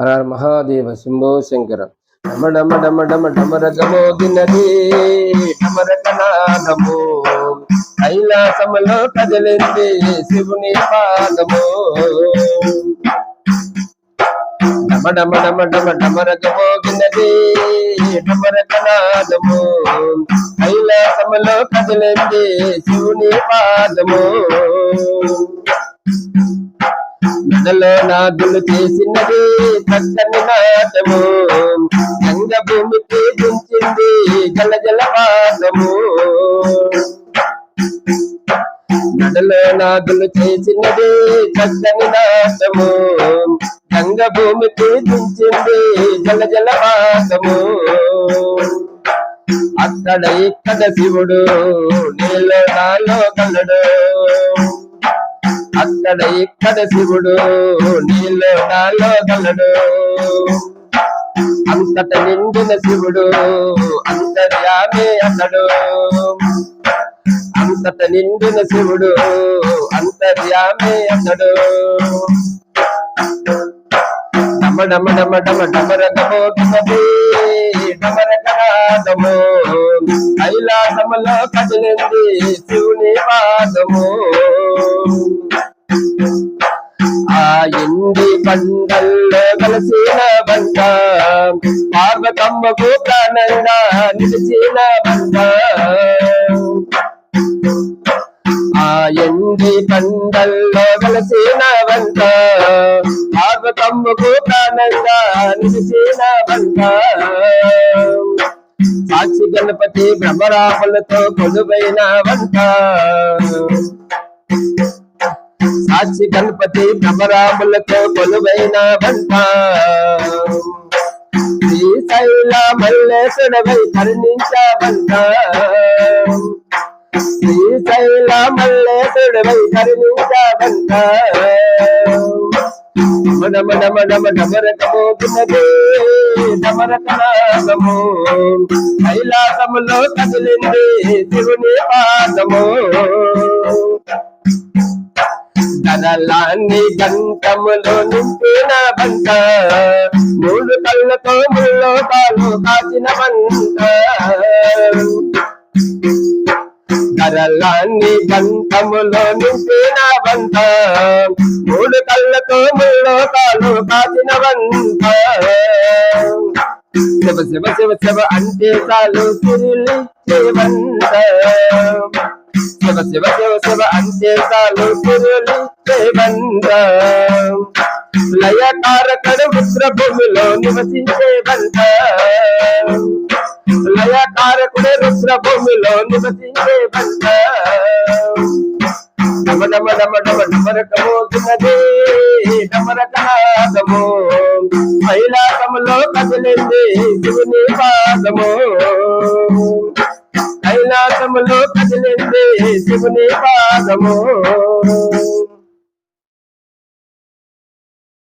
హర మహాదేవ శంభో శంకర. డమ డమ డమ డమ డమరగమోగినది డమరకనాదము కైలాసములో కదిలింది శివుని పాదము. డమ డమ డమ డమ డమరగమోగినది డమరకనాదము కైలాసములో కదిలింది శివుని పాదము. మెడలో నాగులు చేసినది చక్కని నాటము. గంగ భూమికి దించింది జల జల పాదము నడలో నాగులు చేసినది చక్కని నాటము. గంగ భూమికి దించింది జల జల పాదము అక్కడ ఇక్కడ శివుడు నీలో నాలో కలడు అక్కడ ఇక్కడ శివుడు నీలో నాలో గలడు అంతట నిండిన శివుడు అంతర్యామి అతడు అంతట నిండిన శివుడు అంతర్యామి అతడు డమ డమ డమ డమ డమరకమోగినది డమరకనాదము. కైలాసములో కదిలింది శివుని పాదము. పండల్లో కలిసిన బంట పార్వతమ్మకు ప్రాణంగా నిలిచిన బంట ఆ ఎండి పండల్లో కలిసిన బంట పార్వతమ్మకు ప్రాణంగా నిలిచిన బంట సాక్షి గణపతి భ్రమరాములతో కొలువైన వంట సాక్షి గణపతి భ్రమరాములతో కొలువైన వంట శ్రీశైల మల్లేశ్వరవై కరుణించవంట శ్రీశైల మల్లేశ్వరవై కరుణించవంట డమ డమ డమ డమరకమోతున్నది డమరకనాదము కైలాసములో కదిలింది శివుని పాదము కదలాన్ని గంటములో నింపిన బంట మూడు కళ్ళతో ముల్లో కాలు కాచిన బంట కరలాన్ని గంటములో నింపిన బంట మూడు కళ్ళతో ముల్లో కాలు కాచిన బంట శివ శివ శివ శివ అంటే చాలు తిరిలిచ్చే బంట శివ శివ శివ శివ అంటే చాలు తిరులిచ్చే బంద లయకారకడు రుద్రభూమిలో నివసించే బంద లయకారకుడే రుద్రభూమిలో నివసించే బంద డమ డమ డమ డమ డమరకమోతున్నది డమరకనాదము కైలాసములో కదిలింది శివుని పాదము. కైలాసములో కదిలింది శివుని పాదము.